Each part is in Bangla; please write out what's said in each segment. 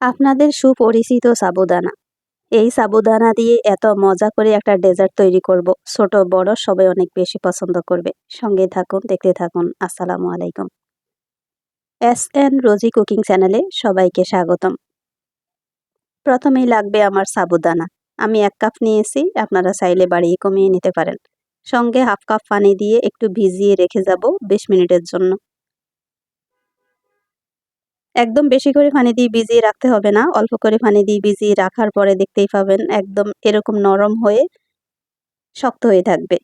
আপনাদের সুপরিচিত সাবুদানা। এই সাবুদানা দিয়ে এত মজা করে একটা ডেজার্ট তৈরি করব। ছোট, বড় সবাই অনেক বেশি পছন্দ করবে। সঙ্গে থাকুন, দেখতে থাকুন। আসসালামু আলাইকুম। এস এন রোজি কুকিং চ্যানেলে সবাইকে স্বাগতম। প্রথমেই লাগবে আমার সাবুদানা। আমি এক কাপ নিয়েছি, আপনারা চাইলে বাড়িয়ে কমিয়ে নিতে পারেন। সঙ্গে হাফ কাপ পানি দিয়ে একটু ভিজিয়ে রেখে যাব বিশ মিনিটের জন্য। একদম বেশি করে পানি দিয়ে ভিজিয়ে রাখতে হবে না। অল্প করে পানি দিয়ে ভিজিয়ে রাখার পরে দেখতেই পাবেন একদম এরকম নরম হয়ে শক্ত হয়ে থাকবে।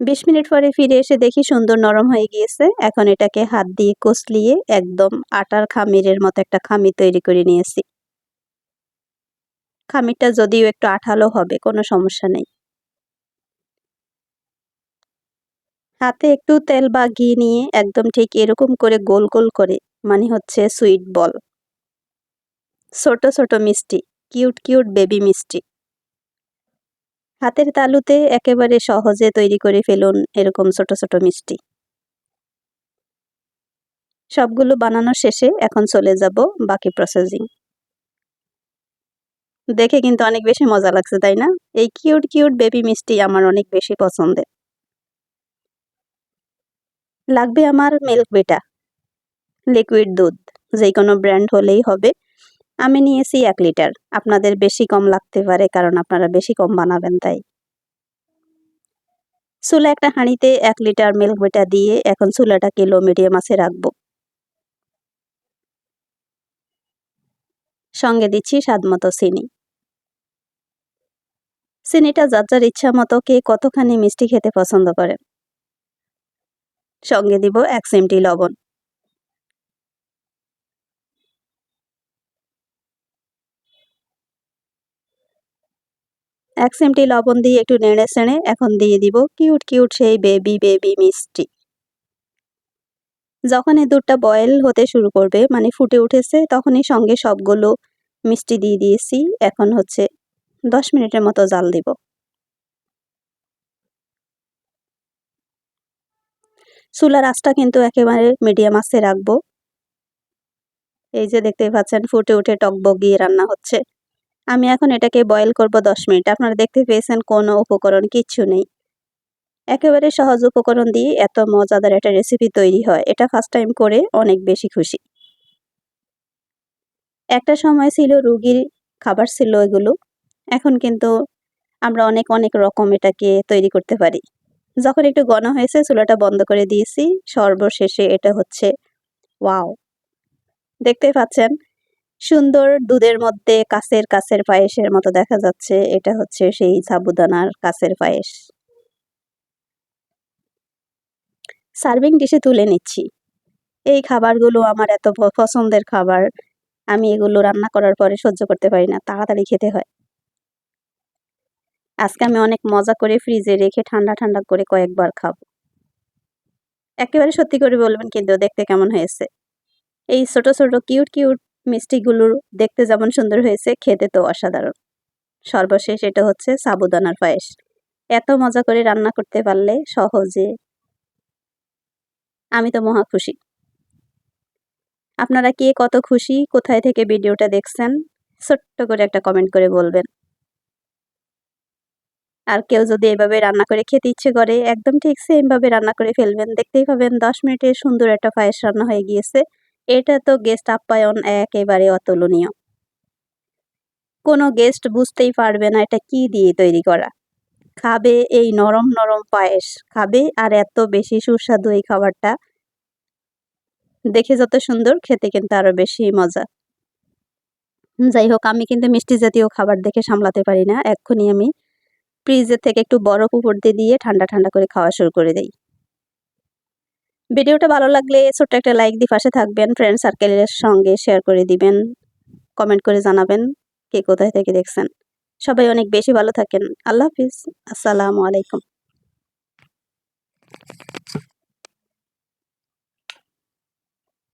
বিশ মিনিট পরে ফিরে এসে দেখি সুন্দর নরম হয়ে গিয়েছে। এখন এটাকে হাত দিয়ে কষলিয়ে একদম আটার খামিরের মতো একটা খামির তৈরি করে নিয়েছি। খামিরটা যদিও একটু আঠালো হবে, কোনো সমস্যা নেই। হাতে একটু তেল বা ঘি নিয়ে একদম ঠিক এরকম করে গোল গোল করে মানে হচ্ছে সুইট বল ছোট ছোট মিষ্টি কিউট কিউট বেবি মিষ্টি। হাতের তালুতে একেবারে সহজে তৈরি করে ফেলুন এরকম ছোট ছোট মিষ্টি। সবগুলো বানানো শেষে এখন চলে যাব বাকি প্রসেসিং দেখে কিন্তু অনেক বেশি মজা লাগছে, তাই না? এই কিউট কিউট বেবি মিষ্টি আমার অনেক বেশি পছন্দের। লাগবে আমার মিল্ক বেটা লিকুইড দুধ যে কোনো ব্র্যান্ড হলেই হবে। আমি নিয়েছি এক লিটার আপনাদের বেশি কম লাগতে পারে কারণ আপনারা বেশি কম বানাবেন তাই। চুলা একটা হাঁড়িতে এক লিটার মিল্ক বেটা দিয়ে এখন চুলাটা কিলো মিডিয়াম আছে রাখব। সঙ্গে দিচ্ছি স্বাদ মতো চিনি। চিনিটা যার যার ইচ্ছা মতো কে কতখানি মিষ্টি খেতে পছন্দ করেন সঙ্গে দিব এক চিমটি লবণ। এক চিমটি লবণ দিয়ে একটু নেড়ে চেড়ে এখন দিয়ে দিব কিউট কিউট সেই বেবি বেবি মিষ্টি। যখন এই দুধটা বয়েল হতে শুরু করবে মানে ফুটে উঠেছে, তখনই সঙ্গে সবগুলো মিষ্টি দিয়ে দিয়েছি। এখন হচ্ছে দশ মিনিটের মতো জাল দিব। চুলার আঁচটা কিন্তু একেবারে মিডিয়াম আঁচে রাখব। এই যে দেখতে পাচ্ছেন, ফুটে উঠে টকবগিয়ে রান্না হচ্ছে। আমি এখন এটাকে বয়েল করব দশ মিনিট। আপনারা দেখতে পেয়েছেন কোনো উপকরণ কিচ্ছু নেই। একেবারে সহজ উপকরণ দিয়ে এত মজাদার একটা রেসিপি তৈরি হয়। এটা ফার্স্ট টাইম করে অনেক বেশি খুশি। একটা সময় ছিল রুগীর খাবার ছিল এগুলো। এখন কিন্তু আমরা অনেক অনেক রকম এটাকে তৈরি করতে পারি। যখন একটু ঘন হয়েছে, চুলাটা বন্ধ করে দিয়েছি। সর্বশেষে এটা হচ্ছে ওয়াও। দেখতে পাচ্ছেন? সুন্দর দুধের মধ্যে কাছের কাছের পায়েসের মতো দেখা যাচ্ছে। এটা হচ্ছে সেই সাবুদানার কাছের পায়েস। সার্ভিং ডিশে তুলে নিচ্ছি। এই খাবারগুলো আমার এত পছন্দের খাবার। আমি এগুলো রান্না করার পরে সহ্য করতে পারি না। তাড়াতাড়ি খেতে হয়। আজকে আমি অনেক মজা করে ফ্রিজে রেখে ঠান্ডা ঠান্ডা করে কয়েকবার খাব। একেবারে সত্যি করে বলবেন কিন্তু দেখতে কেমন হয়েছে। এই ছোট ছোট কিউট কিউট মিষ্টিগুলোর দেখতে যেমন সুন্দর হয়েছে, খেতে তো অসাধারণ। সর্বশেষ এটা হচ্ছে সাবুদানার পায়েস। এত মজা করে রান্না করতে পারলে সহজে আমি তো মহা খুশি। আপনারা কে কত খুশি, কোথায় থেকে ভিডিওটা দেখছেন, ছোট্ট করে একটা কমেন্ট করে বলবেন। আর কেউ যদি এভাবে রান্না করে খেতে ইচ্ছে করে, একদম ঠিক সেমভাবে রান্না করে ফেলবেন। দেখতেই পাবেন দশ মিনিটে সুন্দর একটা পায়েস রান্না হয়ে গিয়েছে। এটা তো গেস্ট আপ্যায়ন একেবারে অতুলনীয়। কোনো গেস্ট বুঝতেই পারবে না এটা কি দিয়ে তৈরি করা। খাবে এই নরম নরম পায়েস। খাবে আর এত বেশি সুস্বাদু এই খাবারটা। দেখে যত সুন্দর, খেতে কিন্তু আরও বেশি মজা। যাই হোক, আমি কিন্তু মিষ্টি জাতীয় খাবার দেখে সামলাতে পারি না। এক্ষুনি আমি ফ্রিজের থেকে একটু বরফ উপর দিয়ে দিয়ে ঠান্ডা ঠান্ডা করে খাওয়া শুরু করে দেই। ভিডিওটা ভালো লাগলে ছোট্ট একটা লাইক দিয়ে পাশে থাকবেন ফ্রেন্ড সার্কেলের সঙ্গে শেয়ার করে দিবেন কমেন্ট করে জানাবেন কে কোথায় থেকে দেখছেন। সবাই অনেক বেশি ভালো থাকেন। আল্লাহ হাফিজ। আসসালামু আলাইকুম।